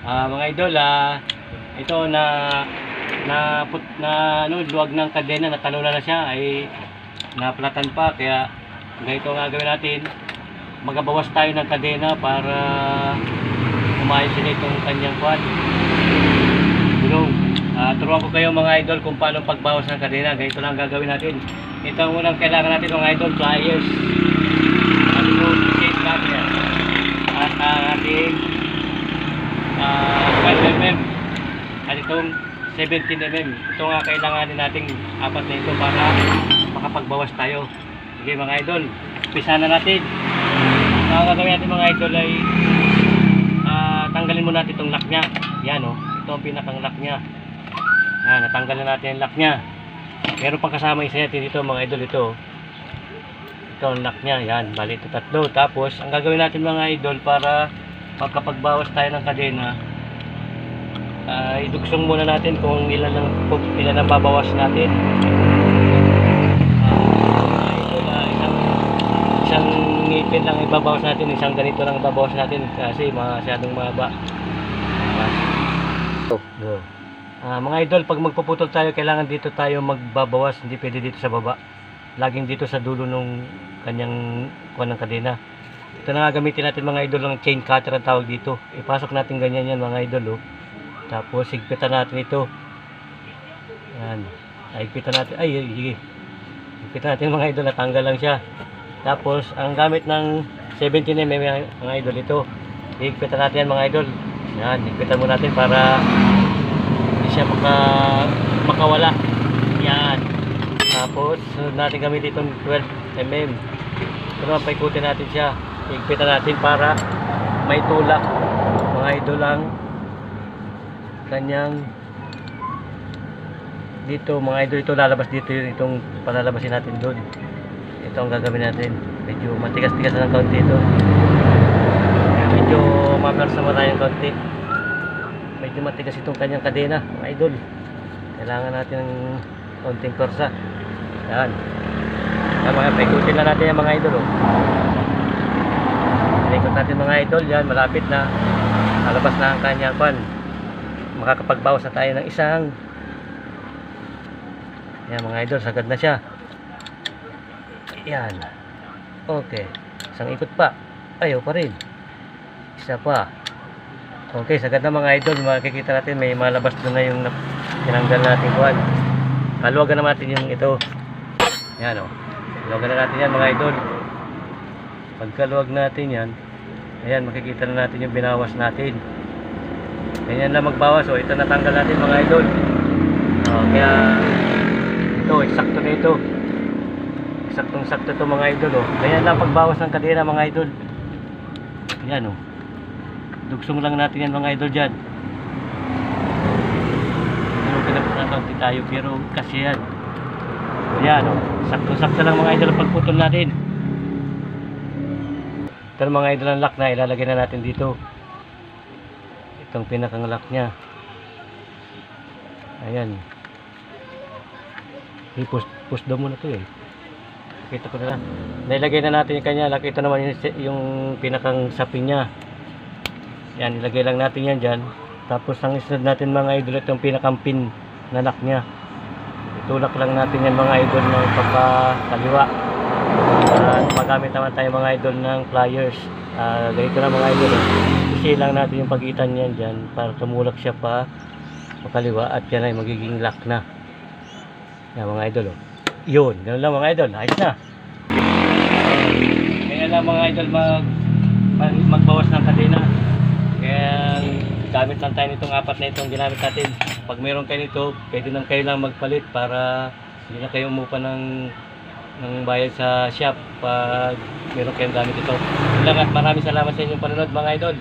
Ah, mga idol, ah, ito na na put na ano luwag ng kadena natalunan na siya ay naplatan pa kaya ganito nga gawin natin. Magabawas tayo ng kadena para umayos din itong kanyang kwan. Gulong Ah, turuan ko kayo mga idol kung paano pagbawas ng kadena. Ganito lang gagawin natin. Ito ang unang kailangan natin mga idol pliers 17mm. Ito nga kailanganin nating apat na ito para makapagbawas tayo. Okay mga idol, umpisa na natin. Ang gagawin natin mga idol ay uh, tanggalin muna natin itong lock niya. Yan o, oh, ito ang pinakang lock niya. Ah, Yan, natanggalin natin yung lock niya. Meron pang kasama isa natin dito mga idol ito. Ito ang lock niya. Yan, bali ito tatlo. Tapos, ang gagawin natin mga idol para pagkapagbawas tayo ng kadena, ay iduksong muna natin kung ilan ang kung ilan ang babawas natin. Ah, idol, ah, isang ngipin lang ibabawas natin, isang ganito lang ibabawas natin kasi masyadong mahaba. Ah, go. Ah, mga idol, pag magpuputol tayo, kailangan dito tayo magbabawas, hindi pwede dito sa baba. Laging dito sa dulo nung kanyang kuha ng kadena. Ito na nga gamitin natin mga idol ng chain cutter ang tawag dito. Ipasok natin ganyan yan mga idol oh. Tapos higpitan natin ito. Yan. Higpitan natin. Ay, sige. Higpitan natin mga idol. Natanggal lang siya. Tapos, ang gamit ng 17 mm mga idol ito. Higpitan natin yan mga idol. Yan. Higpitan mo natin para hindi siya maka, makawala. Yan. Tapos, natin gamit itong 12 mm. Ito naman, paikutin natin siya. Higpitan natin para may tulak. Mga idol lang kanyang dito mga idol ito lalabas dito yun itong palalabasin natin doon. Ito ang gagawin natin. Medyo matigas-tigas na ng kaunti ito. Medyo mamersa mo tayong kaunti. Medyo matigas itong kanyang kadena mga idol. Kailangan natin ng kaunting korsa yan. Yan paikutin na natin yan mga idol oh. Paikot natin mga idol. Yan malapit na. Lalabas na ang kanyang kwan makakapagbawas na tayo ng isang yan mga idol sagad na siya. Yan. Okay. Isang ikot pa. Ayaw pa rin. Isa pa. Okay sagad na mga idol. Makikita natin may malabas doon na yung tinanggal natin kuhan kaluwagan na natin yung ito. Yan o kaluwagan na natin yan mga idol. Pagkaluwag natin yan ayan makikita na natin yung binawas natin ganyan lang magbawas. O ito natanggal natin mga idol. Oh, kaya ito eksakto na ito. Eksaktong sakto to mga idol oh. ganyan lang pagbawas ng kadena mga idol. Yan oh. Dugsong lang natin yan mga idol dyan. Pero pinapit na kaunti tayo pero kasi yan. Yan oh. Sakto sakto lang mga idol pagputol natin. Ito mga idol ang lock na ilalagay na natin dito itong pinakang lock niya. Ayan. Push daw muna to eh. Kita ko na lang. Nailagay na natin yung kanya. Ito naman yung, yung pinakang sapin niya. Yan ilagay lang natin yan dyan. Tapos ang isunod natin mga idol itong pinakang pin na lock niya. Itulak lang natin yan mga idol ng pagkakaliwa magamit naman tayo mga idol ng pliers Ah, ganito na mga idol eh. Isi lang natin yung pagitan niyan dyan para tumulak siya pa pakaliwa at yan ay magiging lock na. Yan mga idol oh. yun, ganun lang mga idol. Ayos na. Kaya lang mga idol mag, mag magbawas ng kadena kaya gamit lang tayo nitong apat na itong ginamit natin. Pag meron kayo nito pwede lang kayo lang magpalit para hindi na kayo umupa ng ng bayad sa shop pag meron kayong gamit ito. Lang maraming salamat sa inyong panonood mga idol.